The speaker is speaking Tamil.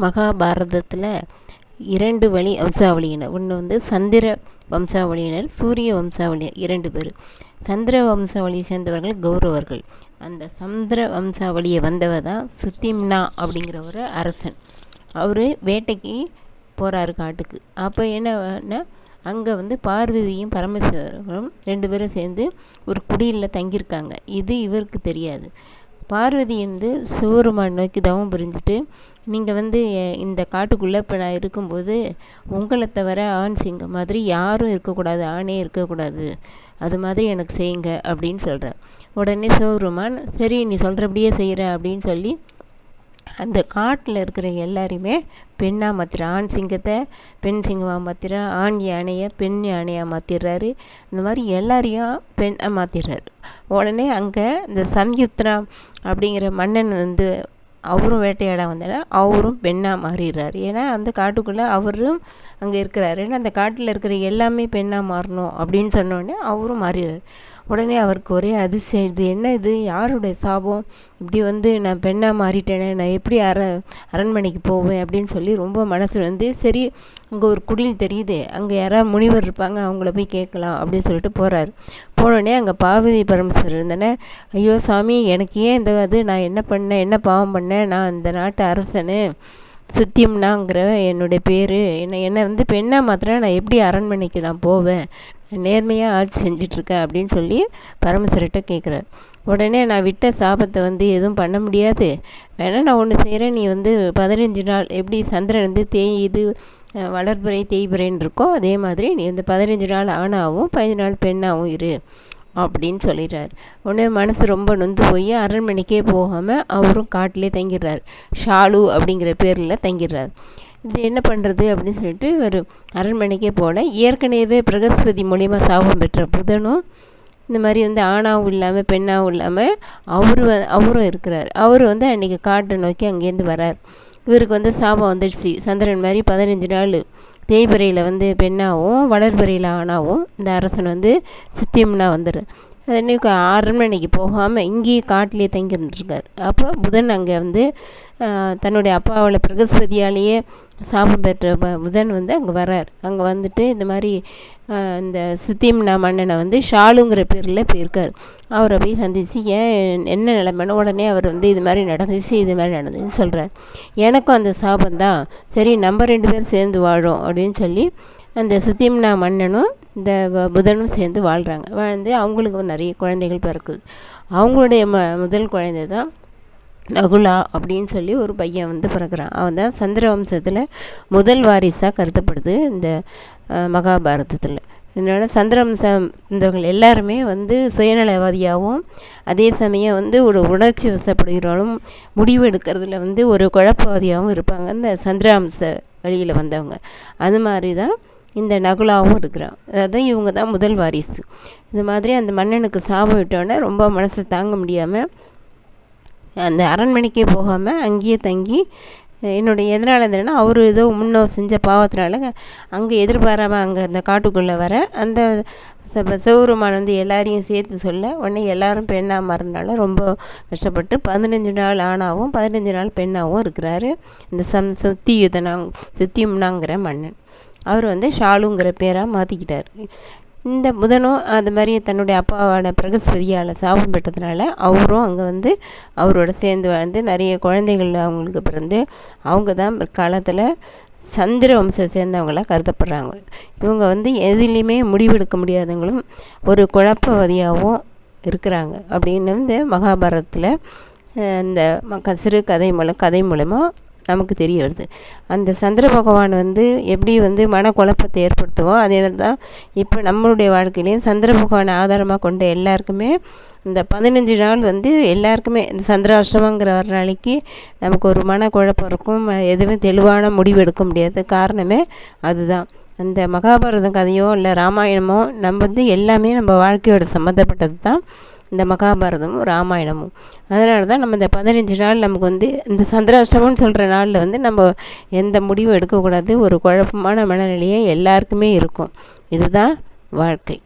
மகாபாரதத்தில் இரண்டு வழி வம்சாவளியினர். ஒன்று வந்து சந்திர வம்சாவளியினர் சூரிய வம்சாவளியினர் இரண்டு பேர். சந்திர வம்சாவளியை சேர்ந்தவர்கள் கௌரவர்கள். அந்த சந்திர வம்சாவளியை வந்தவர் தான் சுத்திம்னா அப்படிங்கிற ஒரு அரசன். அவர் வேட்டைக்கு போகிறாரு காட்டுக்கு. அப்போ என்னன்னா அங்கே வந்து பார்வதியும் பரமேஸ்வரரும் ரெண்டு பேரும் சேர்ந்து ஒரு குடியில் தங்கியிருக்காங்க. இது இவருக்கு தெரியாது. பார்வதி வந்து சிவபெருமான் நோக்கி தவம் புரிஞ்சுட்டு நீங்கள் வந்து இந்த காட்டுக்குள்ளே இப்போ நான் இருக்கும்போது உங்களை தவிர ஆண் சிங்கம் மாதிரி யாரும் இருக்கக்கூடாது ஆணே இருக்கக்கூடாது. அது மாதிரி எனக்கு செய்யுங்க அப்படின்னு சொல்கிறேன் உடனே சிவபெருமான் சரி நீ சொல்கிறபடியே செய்கிற அப்படின்னு சொல்லி அந்த காட்டில் இருக்கிற எல்லாரையுமே பெண்ணாக மாற்றிற ஆண் சிங்கத்தை பெண் சிங்கமாக மாற்றிற ஆண் யானையை பெண் யானையாக மாற்றிடுறாரு இந்த மாதிரி எல்லாரையும் பெண்ணாக மாற்றிடுறாரு உடனே அங்கே இந்த சம்யுத்ரா அப்படிங்கிற மன்னன் வந்து அவரும் வேட்டையாட வந்தால அவரும் பெண்ணாக மாறிடுறாரு. ஏன்னா அந்த காட்டுக்குள்ளே அவரும் அங்கே இருக்கிறாரு. ஏன்னா அந்த காட்டில் இருக்கிற எல்லாமே பெண்ணாக மாறணும் அப்படின்னு சொன்னோடனே அவரும் மாறிடுறாரு. உடனே அவருக்கு ஒரே அதிசயம் இது என்ன இது? யாருடைய சாபம்? இப்படி வந்து நான் பெண்ணாக மாறிட்டேனே. நான் எப்படி அர அரண்மனைக்கு போவேன்? அப்படின்னு சொல்லி ரொம்ப மனசு வந்து சரி அங்கே ஒரு குடில் தெரியுது. அங்கே யாராவது முனிவர் இருப்பாங்க அவங்கள போய் கேட்கலாம் அப்படின்னு சொல்லிட்டு போகிறாரு போனோடனே அங்கே பார்வதி பரமேஸ்வரர் இருந்தனே. ஐயோ சாமி எனக்கு ஏன் இந்த இது? நான் என்ன பண்ணேன்? என்ன பாவம் பண்ணேன்? நான் இந்த நாட்டு அரசனு. சுத்தியம்னாங்கிற என்னுடைய பேர். என்னை என்னை வந்து பெண்ணாக மாத்திரம் நான் எப்படி அரண்மனைக்கு நான் போவேன்? நேர்மையாக ஆட்சி செஞ்சிட்ருக்கேன் அப்படின்னு சொல்லி பரமேஸ்வரர்கிட்ட கேட்குறாரு உடனே நான் விட்ட சாபத்தை வந்து எதுவும் பண்ண முடியாது. வேணால் நான் ஒன்று செய்கிறேன் நீ வந்து பதினஞ்சு நாள் எப்படி சந்திரன் வந்து தேயுது அஹ், வளர்பிறை தேய்பிறைன்னு இருக்கோ அதே மாதிரி நீ வந்து பதினஞ்சு நாள் ஆணாகவும் பதினஞ்சு நாள் பெண்ணாகவும் இரு. அப்படின்னு சொல்லிடுறாரு. உடனே மனசு ரொம்ப நொந்து போய் அரண்மனைக்கே போகாமல் அவரும் காட்டிலே தங்கிடுறாரு. ஷாலு அப்படிங்கிற பேரில் தங்கிடுறாரு. இது என்ன பண்ணுறது அப்படின்னு சொல்லிட்டு ஒரு அரண்மனைக்கே போல ஏற்கனவே பிரகஸ்பதி மூலிமா சாபம் பெற்ற புதனும் இந்த மாதிரி வந்து ஆணாவும் இல்லாமல் பெண்ணாவும் இல்லாமல் அவர் வ- அவரும் இருக்கிறார். அவர் வந்து அன்றைக்கி காட்டை நோக்கி அங்கேருந்து வரார். இவருக்கு வந்து சாபம் வந்துடுச்சு. சந்திரன் மாதிரி பதினஞ்சு நாள் தேய்பிறையில் வந்து பெண்ணாகவும் வளர்பிறையில் ஆணாகவும் இந்த அரசன் வந்து சித்தியம்னா வந்துடுறான் உடனே க- அரண்மனைக்கு போகாமல் இங்கேயே காட்டிலே தங்கி இருந்துருக்கார் அப்போ புதன் அங்கே வந்து தன்னுடைய அப்பாவோட பிரகஸ்பதியாலேயே சாபம் பெற்ற ப- புதன் வந்து அங்கே வரார் அங்கே வந்துட்டு இந்த மாதிரி இந்த சித்தியம்னா மன்னனை வந்து ஷாலுங்கிற பேரில் போயிருக்கார். அவரை போய் சந்தித்து ஏன் என்ன நிலைமைன்னு? உடனே அவர் வந்து இது மாதிரி நடந்துச்சு இது மாதிரி நடந்துச்சுன்னு சொல்கிறார் எனக்கும் அந்த சாபம் தான். சரி நம்ம ரெண்டு பேரும் சேர்ந்து வாழும் அப்படின்னு சொல்லி அந்த சுத்தியம்னா மன்னனும் இந்த வ- புதனும் சேர்ந்து வாழ்கிறாங்க வாழ்ந்து அவங்களுக்கு நிறைய குழந்தைகள் பிறக்குது. அவங்களுடைய ம முதல் குழந்தை தான் நகுலா அப்படின்னு சொல்லி ஒரு பையன் வந்து பிறக்கிறான். அவன் தான் சந்திர வம்சத்தில் முதல் வாரிசாக கருதப்படுது இந்த மகாபாரதத்தில். இதனால் சந்திரவம்சம் வம்சம் எல்லாருமே வந்து சுயநலவாதியாகவும் அதே சமயம் வந்து ஒரு உணர்ச்சி வசப்படுகிறாலும் முடிவு எடுக்கிறதுல வந்து ஒரு குழப்பவாதியாகவும் இருப்பாங்க. இந்த சந்திராம்ச வழியில் வந்தவங்க. அது மாதிரி தான் இந்த நகுலாவும் இருக்கிறான். அதாவது இவங்க தான் முதல் வாரிசு. இது மாதிரி அந்த மன்னனுக்கு சாபம் விட்டோன்னே ரொம்ப மனசை தாங்க முடியாமல் அந்த அரண்மனைக்கே போகாமல் அங்கேயே தங்கி என்னுடைய எதனால் இருந்ததுன்னா அவர் ஏதோ முன்னோ செஞ்ச பாவத்தினால அங்கே எதிர்பாராமல் அங்கே அந்த காட்டுக்குள்ளே வர அந்த ச- சிவபெருமான் வந்து எல்லாரையும் சேர்த்து சொல்ல உடனே எல்லாரும் பெண்ணாக மாறினால ரொம்ப கஷ்டப்பட்டு பதினஞ்சு நாள் ஆணாகவும் பதினஞ்சு நாள் பெண்ணாகவும் இருக்கிறாரு. இந்த சம் சுத்தியுதனாங் சுத்தியம்னாங்கிற மன்னன். அவர் வந்து ஷாலுங்கிற பேராக மாற்றிக்கிட்டார் இந்த புதனும் அது மாதிரி தன்னுடைய அப்பாவான பிரகஸ்பதியால் சாபம் பெற்றதுனால அவரும் அங்கே வந்து அவரோட சேர்ந்து வாழ்ந்து நிறைய குழந்தைகள் அவங்களுக்கு பிறந்து அவங்க தான் காலத்தில் சந்திர வம்சத்தை சேர்ந்தவங்களாக கருதப்படுறாங்க. இவங்க வந்து எதுலேயுமே முடிவெடுக்க முடியாதவங்களும் ஒரு குழப்பவதியாகவும் இருக்கிறாங்க. அப்படின்னு வந்து மகாபாரதத்தில் இந்த சிறு கதை மூலம் கதை மூலமாக நமக்கு தெரிய வருது அந்த சந்திர பகவான் வந்து எப்படி வந்து மனக்குழப்பத்தை ஏற்படுத்துவோம் அதே மாதிரி தான் இப்போ நம்மளுடைய வாழ்க்கையிலையும் சந்திர பகவான் ஆதாரமாக கொண்ட எல்லாருக்குமே இந்த பதினஞ்சு நாள் வந்து எல்லாருக்குமே இந்த சந்திராஷ்டமங்கிற வர நாளைக்கு நமக்கு ஒரு மனக்குழப்பம் இருக்கும். எதுவுமே தெளிவான முடிவு எடுக்க முடியாது காரணமே அதுதான். அந்த மகாபாரதம் கதையோ இல்லை ராமாயணமோ நம்ம வந்து எல்லாமே நம்ம வாழ்க்கையோட சம்மந்தப்பட்டது தான் இந்த மகாபாரதமும் ராமாயணமும். அதனால தான் நம்ம இந்த பதினஞ்சு நாள் நமக்கு வந்து இந்த சந்திராஷ்டமம்னு சொல்கிற நாளில் வந்து நம்ம எந்த முடிவும் எடுக்கக்கூடாது ஒரு குழப்பமான மனநிலையே எல்லாருக்குமே இருக்கும். இதுதான் வாழ்க்கை.